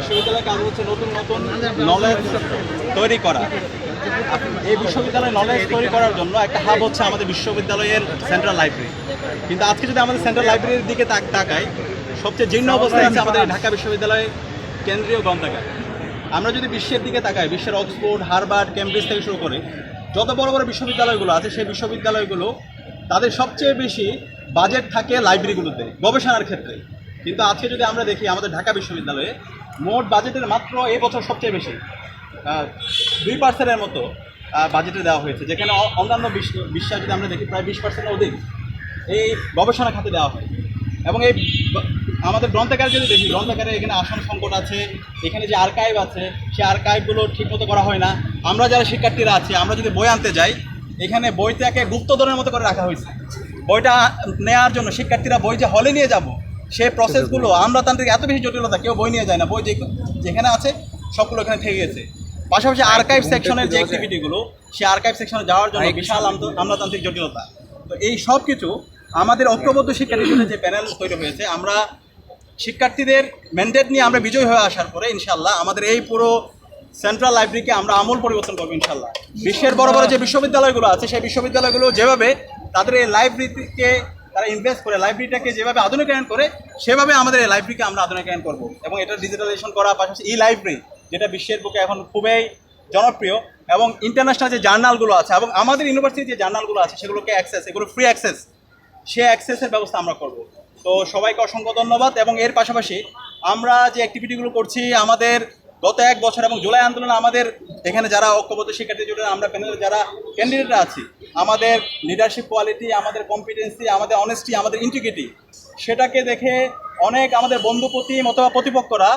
বিশ্ববিদ্যালয়ের কাজ হচ্ছে নতুন নতুন নলেজ তৈরি করা। এই বিশ্ববিদ্যালয়ে নলেজ তৈরি করার জন্য একটা হাব হচ্ছে আমাদের বিশ্ববিদ্যালয়ের সেন্ট্রাল লাইব্রেরি কিন্তু আজকে যদি আমাদের সেন্ট্রাল লাইব্রেরির দিকে তাক- তাকাই, সবচেয়ে জীর্ণ অবস্থায় আছে আমাদের ঢাকা বিশ্ববিদ্যালয় কেন্দ্রীয় গ্রন্থাগার। আমরা যদি বিশ্বের দিকে তাকাই, বিশ্বের অক্সফোর্ড, হার্ভার্ড, কেমব্রিজ থেকে শুরু করে যত বড় বড় বিশ্ববিদ্যালয়গুলো আছে, সেই বিশ্ববিদ্যালয়গুলো তাদের সবচেয়ে বেশি বাজেট থাকে লাইব্রেরিগুলোতে গবেষণার ক্ষেত্রে। কিন্তু আজকে যদি আমরা দেখি আমাদের ঢাকা বিশ্ববিদ্যালয়ে মোট বাজেটের মাত্র এই বছর সবচেয়ে বেশি। দুই পার্সেন্টের মতো বাজেটে দেওয়া হয়েছে, যেখানে অন্যান্য বিশ্ব বিশ্বাস যদি আমরা দেখি, প্রায় বিশ পার্সেন্ট অধিক এই গবেষণা খাতে দেওয়া হয়। এবং এই আমাদের গ্রন্থাগার যদি দেখি, গ্রন্থাগারে এখানে আসন সংকট আছে, এখানে যে আর্কাইভ আছে সেই আর্কাইভগুলো ঠিকমতো করা হয় না। আমরা যারা শিক্ষার্থীরা আছি, আমরা যদি বই আনতে যাই, এখানে বইটাকে গুপ্তধনের মতো করে রাখা হয়েছে। বইটা নেওয়ার জন্য শিক্ষার্থীরা বই যে হলে নিয়ে যাব সেই প্রসেসগুলো আমলাতান্ত্রিক এত বেশি জটিলতা কেউ বই নিয়ে যায় না। বই যে যেখানে আছে সবগুলো এখানে থেকে গেছে। পাশাপাশি আর্কাইভ সেকশনের যে অ্যাক্টিভিটিগুলো সেই আর্কাইভ সেকশনে যাওয়ার জন্য বিশাল আমলাতান্ত্রিক জটিলতা। তো এই সব কিছু আমাদের ঐক্যবদ্ধ শিক্ষার্থীদের যে প্যানেল তৈরি হয়েছে আমরা শিক্ষার্থীদের ম্যান্ডেট নিয়ে আমরা বিজয় হয়ে আসার পরে ইনশাল্লাহ আমাদের এই পুরো সেন্ট্রাল লাইব্রেরিকে আমরা আমূল পরিবর্তন করব ইনশাল্লাহ বিশ্বের বড় বড় যে বিশ্ববিদ্যালয়গুলো আছে সেই বিশ্ববিদ্যালয়গুলো যেভাবে তাদের এই লাইব্রেরিকে তারা ইনভেস্ট করে লাইব্রেরিটাকে যেভাবে আধুনিকায়ন করে, সেভাবে আমাদের এই লাইব্রেরিকে আমরা আধুনিকায়ন করব। এবং এটা ডিজিটালাইজেশন করা পাশাপাশি ই লাইব্রেরি যেটা বিশ্বের বুকে এখন খুবই জনপ্রিয়, এবং ইন্টারন্যাশনাল যে জার্নালগুলো আছে, এবং আমাদের ইউনিভার্সিটির যে জার্নালগুলো আছে, সেগুলোকে অ্যাক্সেস এগুলো ফ্রি অ্যাক্সেস সে অ্যাক্সেসের ব্যবস্থা আমরা করব। তো সবাইকে অসংখ্য ধন্যবাদ, এবং এর পাশাপাশি আমরা যে অ্যাক্টিভিটিগুলো করছি, আমাদের গত এক বছর এবং জুলাই আন্দোলনে আমাদের এখানে যারা ঐক্যবদ্ধ শিক্ষার্থী জুড়ে, আমরা প্যানেলে যারা ক্যান্ডিডেটরা আছি, আমাদের লিডারশিপ কোয়ালিটি আমাদের কম্পিটেন্সি আমাদের অনেস্টি আমাদের ইন্টিগ্রিটি সেটাকে দেখে অনেক আমাদের বন্ধুপতি অথবা প্রতিপক্ষরা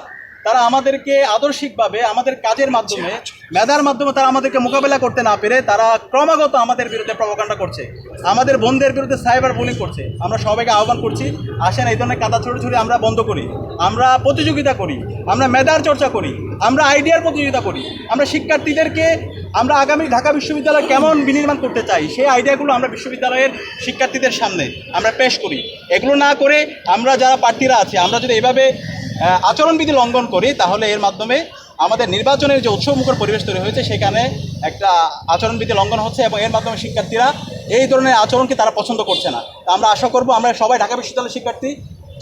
তারা আমাদেরকে আদর্শিকভাবে আমাদের কাজের মাধ্যমে, মেধার মাধ্যমে তারা আমাদেরকে মোকাবেলা করতে না পেরে তারা ক্রমাগত আমাদের বিরুদ্ধে প্রবকাণ্ডা করছে। আমাদের বন্ধের বিরুদ্ধে সাইবার বুলিং করছে। আমরা সবাইকে আহ্বান করছি, আসেন এই ধরনের কাদা ছড়ি ছড়ি আমরা বন্ধ করি। আমরা প্রতিযোগিতা করি, আমরা মেধার চর্চা করি, আমরা আইডিয়ার প্রতিযোগিতা করি। আমরা শিক্ষার্থীদেরকে, আমরা আগামী ঢাকা বিশ্ববিদ্যালয় কেমন বিনির্মাণ করতে চাই, সেই আইডিয়াগুলো আমরা বিশ্ববিদ্যালয়ের শিক্ষার্থীদের সামনে আমরা পেশ করি। এগুলো না করে আমরা যারা প্রার্থীরা আছে, আমরা যদি এভাবে আচরণবিধি লঙ্ঘন করি, তাহলে এর মাধ্যমে আমাদের নির্বাচনের যে উৎসবমুখর পরিবেশ তৈরি হয়েছে, সেখানে একটা আচরণবিধি লঙ্ঘন হচ্ছে এবং এর মাধ্যমে শিক্ষার্থীরা এই ধরনের আচরণকে তারা পছন্দ করছে না। আমরা আশা করব, আমরা সবাই ঢাকা বিশ্ববিদ্যালয়ের শিক্ষার্থী,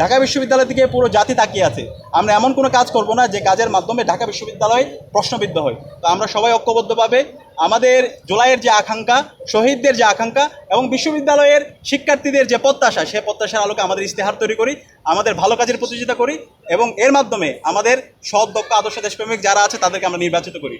ঢাকা বিশ্ববিদ্যালয় থেকে পুরো জাতি তাকিয়ে আছে। আমরা এমন কোনো কাজ করব না যে কাজের মাধ্যমে ঢাকা বিশ্ববিদ্যালয় প্রশ্নবিদ্ধ হয়। তো আমরা সবাই ঐক্যবদ্ধভাবে আমাদের জুলাইয়ের যে আকাঙ্ক্ষা, শহীদদের যে আকাঙ্ক্ষা এবং বিশ্ববিদ্যালয়ের শিক্ষার্থীদের যে প্রত্যাশা, সে প্রত্যাশার আলোকে আমাদের ইশতেহার তৈরি করি, আমাদের ভালো কাজের প্রতিযোগিতা করি এবং এর মাধ্যমে আমাদের সৎ দক্ষ আদর্শ দেশপ্রেমিক যারা আছে তাদেরকে আমরা নির্বাচিত করি।